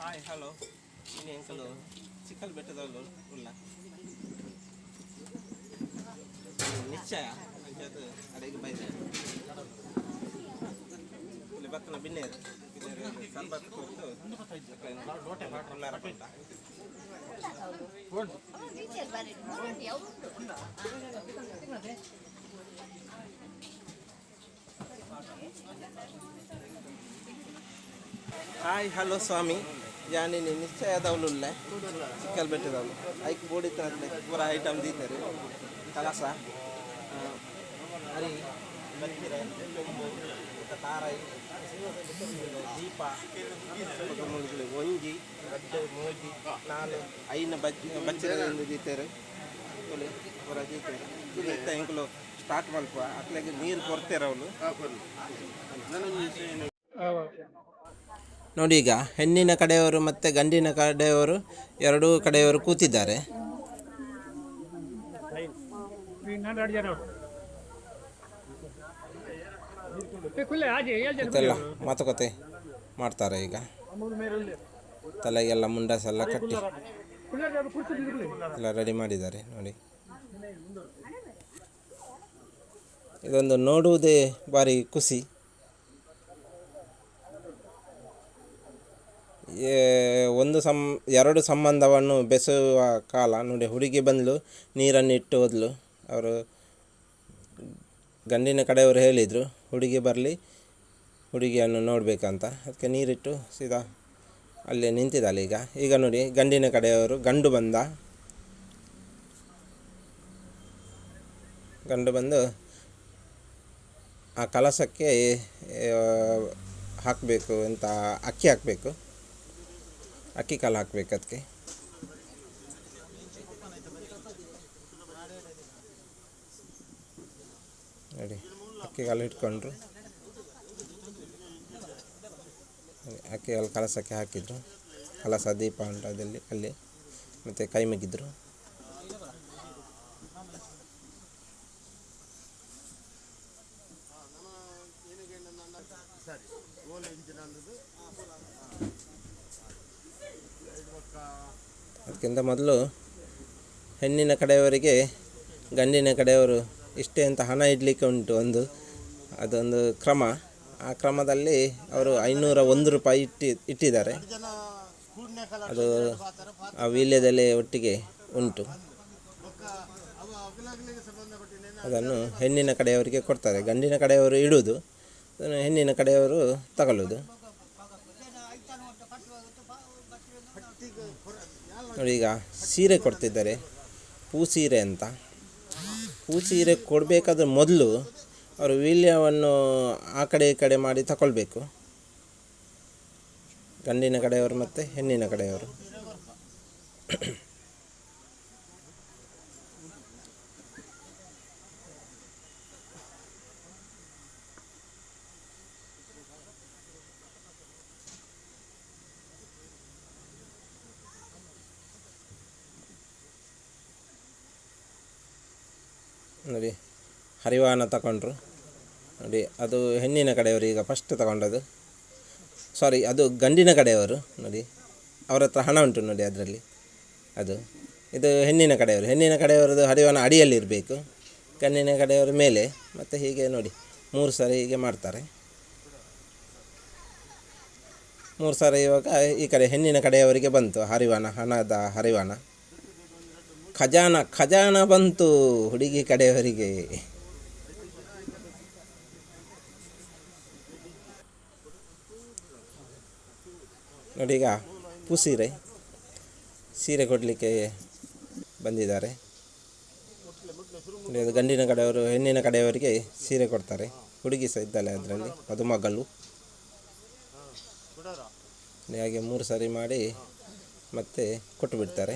Hi hello ini uncle ಚಿಕ್ಕಲ್ ಬೆಟ್ಟದವರು ಉಲ್ಲ ನಿಶ್ಚಯ ಅಂಚದು ಅಡಿಗೆ ಬೈದೆ ಇಲ್ಲಿ ಬತ್ತನ ಬಿನ್ನೇರು ಬಿನ್ನೇರು ಸಂಬತ್ ಕೊಟ್ಟು ಉಲ್ಲಾರ ಪಂಟ ಹಾಯ್ ಹಲೋ ಸ್ವಾಮಿ ಯಾನಿನಿ ನಿಶ್ಚಯದವಳು ಉಳ್ಳೆ ಚಿಕ್ಕಲ್ ಬೆಟ್ಟದವಳು. ಐಕ್ ಬೋಡಿತ ಪೂರ ಐಟಮ್ ದೀತಾರೆ. ಕಲಸ ಹರಿ ತಾರಾಯಿ ದೀಪ ಒಂಜಿ ಗಡ್ಡೆ ಮೋಜಿ ನಾನು ಐನ ಬಜ್ಜಿ ಬಚ್ಚಿರದಿಂದ ದೀತಾರೆ. ಪೂರ ದೀತಾರೆ. ಇದೀಗ ಎಂಕುಲು ಸ್ಟಾರ್ಟ್ ಮಲ್ಪ ಅತ್ಲಾಗೆ ನೀರು ಕೊಡ್ತೇರೆ ಅವಳು ನೋಡಿ ಈಗ ಹೆಣ್ಣಿನ ಕಡೆಯವರು ಮತ್ತು ಗಂಡಿನ ಕಡೆಯವರು ಎರಡೂ ಕಡೆಯವರು ಕೂತಿದ್ದಾರೆ. ಇದೆಲ್ಲ ಮಾತುಕತೆ ಮಾಡ್ತಾರೆ ಈಗ. ತಲೆಗೆಲ್ಲ ಮುಂಡಸೆಲ್ಲ ಕಟ್ಟಿ. ಎಲ್ಲ ರೆಡಿ ಮಾಡಿದ್ದಾರೆ, ನೋಡಿ. ಇದೊಂದು ನೋಡುವುದೇ ಭಾರಿ ಖುಷಿ. ಒಂದು ಸಂ, ಎರಡು ಸಂಬಂಧವನ್ನು ಬೆಸೆಯುವ ಕಾಲ ನೋಡಿ, ಹುಡುಗಿ ಬಂದಳು ನೀರನ್ನು ಇಟ್ಟು ಹೋದ್ಲು. ಅವರು ಗಂಡಿನ ಕಡೆಯವರು ಹೇಳಿದರು, ಹುಡುಗಿ ಬರಲಿ, ಹುಡುಗಿಯನ್ನು ನೋಡಬೇಕಂತ. ಅದಕ್ಕೆ ನೀರಿಟ್ಟು ಸೀದಾ ಅಲ್ಲೇ ನಿಂತಿದ್ದಾಳೆ ಈಗ. ಈಗ ನೋಡಿ, ಗಂಡಿನ ಕಡೆಯವರು, ಗಂಡು ಬಂದ. ಗಂಡು ಬಂದು ಆ ಕಲಸಕ್ಕೆ ಹಾಕಬೇಕು ಅಂತ ಅಕ್ಕಿ ಹಾಕಬೇಕು. ಅಕ್ಕಿ ಕಾಲು ಹಾಕ್ಬೇಕು ಅದಕ್ಕೆ. ನೋಡಿ, ಅಕ್ಕಿ ಕಾಲು ಇಟ್ಕೊಂಡ್ರು. ಅಕ್ಕಿ ಕಾಲು ಕಲಸಕ್ಕೆ ಹಾಕಿದ್ರು. ಕಲಸ ದೀಪ ಉಂಟು ಅದಲ್ಲಿ ಅಲ್ಲಿ ಮತ್ತು ಕೈ ಮುಗಿದ್ರು. ಅದಕ್ಕಿಂತ ಮೊದಲು ಹೆಣ್ಣಿನ ಕಡೆಯವರಿಗೆ ಗಂಡಿನ ಕಡೆಯವರು ಇಷ್ಟೇ ಅಂತ ಹಣ ಇಡಲಿಕ್ಕೆ ಉಂಟು ಒಂದು, ಅದೊಂದು ಕ್ರಮ. ಆ ಕ್ರಮದಲ್ಲಿ ಅವರು ಐನೂರ ಒಂದು ರೂಪಾಯಿ ಇಟ್ಟಿ, ಇಟ್ಟಿದ್ದಾರೆ. ಅದು ಆ ವೀಳ್ಯದೆಲೆ ಒಟ್ಟಿಗೆ ಉಂಟು. ಅದನ್ನು ಹೆಣ್ಣಿನ ಕಡೆಯವರಿಗೆ ಕೊಡ್ತಾರೆ. ಗಂಡಿನ ಕಡೆಯವರು ಇಡುವುದು ಅದನ್ನು ಹೆಣ್ಣಿನ ಕಡೆಯವರು ತಗೊಳ್ಳೋದು ನೋಡಿ ಸೀರೆ ಕೊಡ್ತಿದ್ದಾರೆ. ಪೂ ಸೀರೆ ಅಂತ. ಪೂ ಸೀರೆ ಕೊಡಬೇಕಾದ್ರೆ ಮೊದಲು ಅವರು ವೀಳ್ಯವನ್ನು ಆ ಕಡೆ ಈ ಕಡೆ ಮಾಡಿ ತಗೊಳ್ಬೇಕು ಗಂಡಿನ ಕಡೆಯವರು ಮತ್ತು ಹೆಣ್ಣಿನ ಕಡೆಯವರು. ನೋಡಿ ಹರಿವಾನ ತಗೊಂಡ್ರು ನೋಡಿ, ಅದು ಹೆಣ್ಣಿನ ಕಡೆಯವರು ಈಗ ಫಸ್ಟ್ ತಗೊಂಡದು ಸಾರಿ ಅದು ಗಂಡಿನ ಕಡೆಯವರು. ನೋಡಿ, ಅವರ ಹತ್ರ ಹಣ ಉಂಟು ನೋಡಿ ಅದರಲ್ಲಿ. ಅದು, ಇದು ಹೆಣ್ಣಿನ ಕಡೆಯವರು. ಹೆಣ್ಣಿನ ಕಡೆಯವರದು ಹರಿವಾನ ಅಡಿಯಲ್ಲಿರಬೇಕು ಗಂಡಿನ ಕಡೆಯವರ ಮೇಲೆ. ಮತ್ತು ಹೀಗೆ ನೋಡಿ, ಮೂರು ಸಾರಿ ಹೀಗೆ ಮಾಡ್ತಾರೆ. ಮೂರು ಸಾರಿ ಇವಾಗ ಈ ಕಡೆ ಹೆಣ್ಣಿನ ಕಡೆಯವರಿಗೆ ಬಂತು ಹರಿವಾನ ಹಣದ ಹರಿವಾನ ಖಜಾನ ಖಜಾನ ಬಂತು ಹುಡುಗಿ ಕಡೆಯವರಿಗೆ. ನೋಡಿ ಈಗ ಪೂ ಸೀರೆ ಸೀರೆ ಕೊಡಲಿಕ್ಕೆ ಬಂದಿದ್ದಾರೆ. ಅದು ಗಂಡಿನ ಕಡೆಯವರು, ಹೆಣ್ಣಿನ ಕಡೆಯವರಿಗೆ ಸೀರೆ ಕೊಡ್ತಾರೆ. ಹುಡುಗಿ ಸಹ ಇದ್ದಾಳೆ ಅದರಲ್ಲಿ, ಮದುಮಗಳು. ಹಾಗೆ ಮೂರು ಸಾರಿ ಮಾಡಿ ಮತ್ತೆ ಕೊಟ್ಟು ಬಿಡ್ತಾರೆ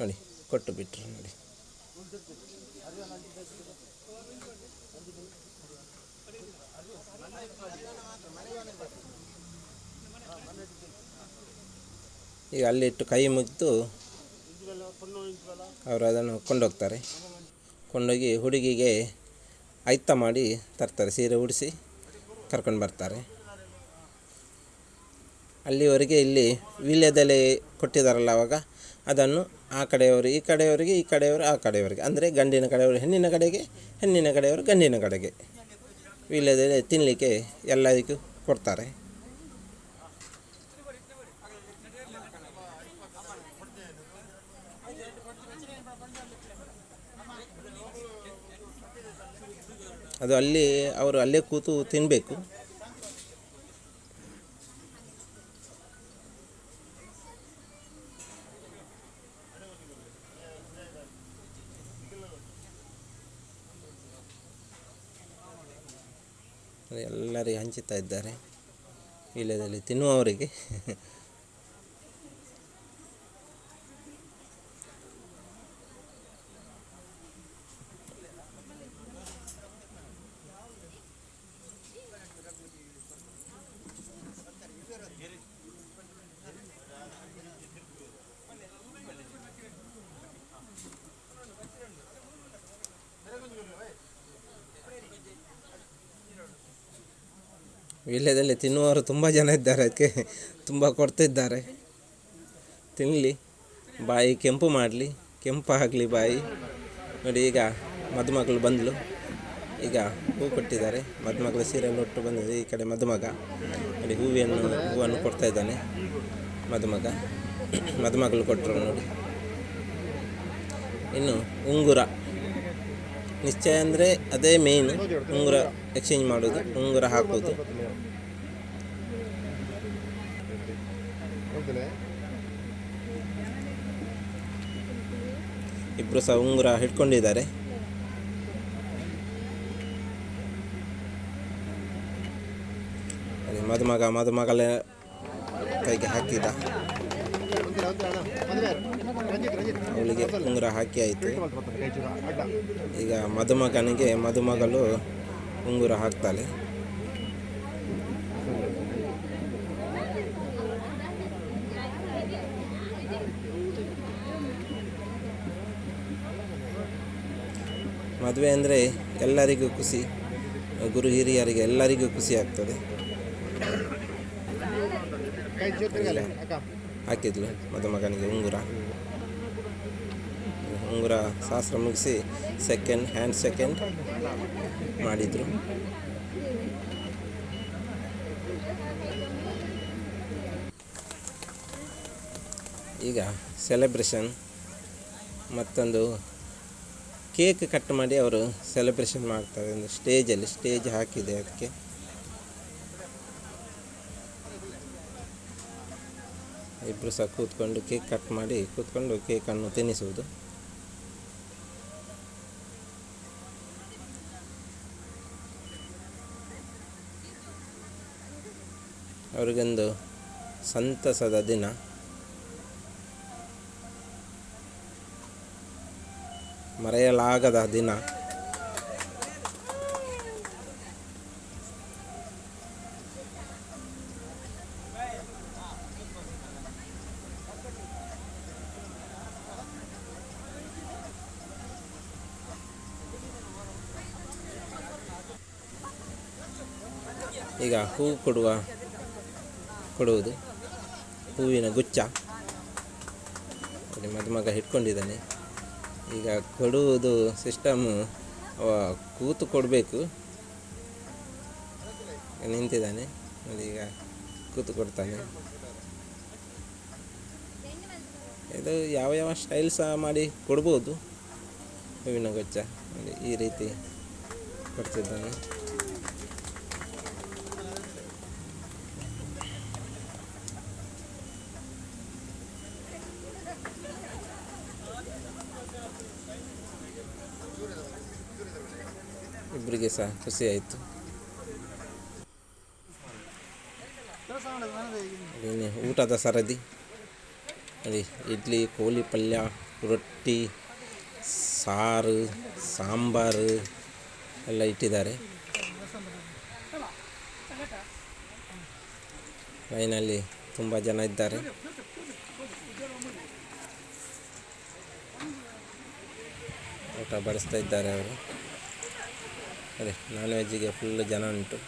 ನೋಡಿ, ಕೊಟ್ಟು ಬಿಟ್ರು ನೋಡಿ. ಈಗ ಅಲ್ಲಿಟ್ಟು ಕೈ ಮುಗಿದು ಅವರು ಅದನ್ನು ಕೊಂಡೋಗ್ತಾರೆ. ಕೊಂಡೋಗಿ ಹುಡುಗಿಗೆ ಆಯ್ತ ಮಾಡಿ ತರ್ತಾರೆ, ಸೀರೆ ಉಡಿಸಿ ಕರ್ಕೊಂಡು ಬರ್ತಾರೆ. ಅಲ್ಲಿವರೆಗೆ ಇಲ್ಲಿ ವೀಳ್ಯದೆಲೆ ಕೊಟ್ಟಿದ್ದಾರಲ್ಲ ಅವಾಗ ಅದನ್ನು ಆ ಕಡೆಯವರು, ಈ ಕಡೆಯವರಿಗೆ, ಈ ಕಡೆಯವರು, ಆ ಕಡೆಯವರಿಗೆ. ಅಂದರೆ ಗಂಡಿನ ಕಡೆಯವರು ಹೆಣ್ಣಿನ ಕಡೆಗೆ, ಹೆಣ್ಣಿನ ಕಡೆಯವರು ಗಂಡಿನ ಕಡೆಗೆ. ಇಲ್ಲದೇ ತಿನ್ನಲಿಕ್ಕೆ ಎಲ್ಲದಕ್ಕೂ ಕೊಡ್ತಾರೆ. ಅದು ಅಲ್ಲಿ, ಅವರು ಅಲ್ಲೇ ಕೂತು ತಿನ್ನಬೇಕು ಎಲ್ಲರಿಗೆ ಹಂಚುತ್ತಾ ಇದ್ದಾರೆ. ವೀಳ್ಯದೆಲೆ ತಿನ್ನುವವರಿಗೆ. ವೀಳ್ಯದಲ್ಲಿ ತಿನ್ನುವವರು ತುಂಬ ಜನ ಇದ್ದಾರೆ. ಅದಕ್ಕೆ ತುಂಬ ಕೊಡ್ತಿದ್ದಾರೆ. ತಿನ್ನಲಿ ಬಾಯಿ ಕೆಂಪು ಮಾಡಲಿ. ಕೆಂಪು ಆಗಲಿ ಬಾಯಿ. ನೋಡಿ, ಈಗ ಮದುಮಗಳು ಬಂದಳು ಈಗ ಹೂ ಕೊಟ್ಟಿದ್ದಾರೆ. ಮದುಮಗಳು ಸೀರೆಯನ್ನು ಒಟ್ಟು ಬಂದಿದೆ. ಈ ಕಡೆ ಮದುಮಗ. ನೋಡಿ, ಹೂವಿಯನ್ನು, ಹೂವನ್ನು ಕೊಡ್ತಾ ಇದ್ದಾನೆ ಮದುಮಗ. ಮದುಮಗಳು ಕೊಟ್ಟರು ನೋಡಿ. ಇನ್ನು ಉಂಗುರ. ನಿಶ್ಚಯ ಅಂದರೆ ಅದೇ ಮೇಯ್ನು ಉಂಗುರ ಎಕ್ಸ್ಚೇಂಜ್ ಮಾಡೋದು, ಉಂಗುರ ಹಾಕೋದು. ಇಬ್ಬರು ಸಹ ಉಂಗುರ ಹಿಡ್ಕೊಂಡಿದ್ದಾರೆ. ಮದುಮಗ ಮದುಮಗಲೇ ಕೈಗೆ ಹಾಕಿದ. ಅವಳಿಗೆ ಉಂಗುರ ಹಾಕಿ ಆಯಿತು. ಈಗ ಮದುಮಗನಿಗೆ ಮದುಮಗಳು ಉಂಗುರ ಹಾಕ್ತಾಳೆ. ಮದುವೆ ಅಂದರೆ ಎಲ್ಲರಿಗೂ ಖುಷಿ. ಗುರು ಹಿರಿಯರಿಗೆ ಎಲ್ಲರಿಗೂ ಖುಷಿ ಆಗ್ತದೆ. ಹಾಕಿದ್ಲು ಮದುಮಗನಿಗೆ ಉಂಗುರ. ಉಂಗುರ ಶಾಸ್ತ್ರ ಮುಗಿಸಿ ಸೆಕೆಂಡ್ ಹ್ಯಾಂಡ್ ಸೆಕೆಂಡ್ ಮಾಡಿದರು. ಈಗ ಸೆಲೆಬ್ರೇಷನ್ ಮತ್ತೊಂದು ಕೇಕ್ ಕಟ್ ಮಾಡಿ ಅವರು ಸೆಲೆಬ್ರೇಷನ್ ಮಾಡ್ತಾರೆ. ಒಂದು ಸ್ಟೇಜಲ್ಲಿ ಸ್ಟೇಜ್ ಹಾಕಿದೆ ಅದಕ್ಕೆ. ಇಬ್ಬರು ಸಹ ಕೂತ್ಕೊಂಡು ಕೇಕ್ ಕಟ್ ಮಾಡಿ ಕೂತ್ಕೊಂಡು ಕೇಕನ್ನು ತಿನ್ನಿಸುವುದು. ಅವರಿಗೊಂದು ಸಂತಸದ ದಿನ. ಮರೆಯಲಾಗದ ದಿನ. ಈಗ ಹೂವು ಕೊಡುವ, ಕೊಡುವುದು. ಹೂವಿನ ಗುಚ್ಛ. ಮದುಮಗ ಹಿಡ್ಕೊಂಡಿದ್ದಾನೆ. ಈಗ ಕೊಡುವುದು ಸಿಸ್ಟಮು ಕೂತು ಕೊಡಬೇಕು. ನಿಂತಿದ್ದಾನೆ. ಅದೀಗ ಕೂತು ಕೊಡ್ತಾನೆ. ಇದು ಯಾವ ಯಾವ ಸ್ಟೈಲ್ ಸಹ ಮಾಡಿ ಕೊಡ್ಬೋದು. ಹೂವಿನ ಗೊಚ್ಚ ಈ ರೀತಿ ಕೊಡ್ತಿದ್ದಾನೆ. ಇಬ್ಬರಿಗೆ ಸಹ ಖುಷಿಯಾಯಿತು ಊಟದ ಸರದಿ. ಅದೇ, ಇಡ್ಲಿ, ಕೋಳಿ ಪಲ್ಯ, ರೊಟ್ಟಿ, ಸಾರು, ಸಾಂಬಾರು ಎಲ್ಲ ಇಟ್ಟಿದ್ದಾರೆ. ಲೈನಲ್ಲಿ ತುಂಬ ಜನ ಇದ್ದಾರೆ. ಊಟ ಬಡಿಸ್ತಾ ಇದ್ದಾರೆ ಅವರು. ಅದೇ ನಾನ್ ವೆಜ್ಗೆ ಫುಲ್ ಜನ ಉಂಟು.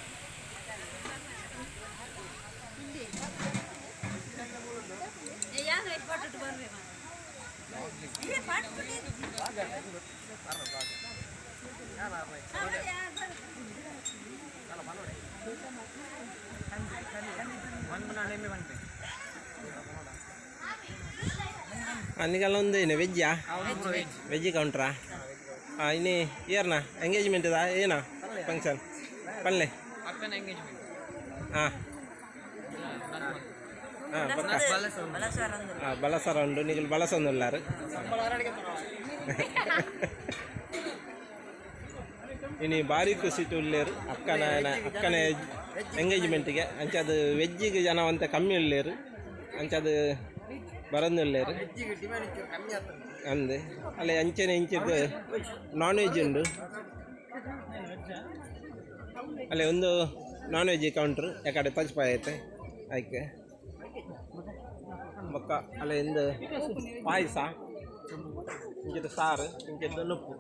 ಅನ್ನಿಗೆಲ್ಲ ಒಂದು ಏನು ವೆಜ್ಜಾ ವೆಜ್ ಕೌಂಟ್ರಾ ಹಾಂ ಇನ್ನೇ ಏರ್ನ ಎಂಗೇಜ್ಮೆಂಟ್ ಇದಾ? ಏನ? ಫಂಕ್ಷನ್ ಪಲ್ಲೆ? ಹಾಂ. ಹಾಂ ಬಲಸರ ಉಂಡು ನೀವು ಬಲಸೊಂದು ಉಳ್ಳಾರು ಇನ್ನು ಭಾರಿ ಖುಷಿ ಉಳ್ಳೇರು ಅಕ್ಕನ ಅಕ್ಕನ ಎಂಗೇಜ್ಮೆಂಟಿಗೆ ಅಂಚದು ವೆಜ್ಜಿಗೆ ಜನ ಅಂತ ಕಮ್ಮಿ ಉಳ್ಳೇರು ಅಂಚದು ಬರೋದು ಉಳ್ಳೇರು ಅಂದೆ ಅಲ್ಲಿ ಅಂಚೆನೆ ಇಂಚಿದ್ದು ನಾನ್ ವೆಜ್ ಉಂಡು. ಅಲ್ಲಿ ಒಂದು ನಾನ್ ವೆಜ್ ಕೌಂಟ್ರ್ ಯಾಕಡೆ ಪಂಚಪಾಯ ಐತೆ. ಅದಕ್ಕೆ ಬೊಕ್ಕ ಅಲ್ಲಿ ಒಂದು ಪಾಯಸ ಇಂಚಿದ್ದು ಸಾರು ಇಂಚಿದ್ದು ನುಪ್ಪು.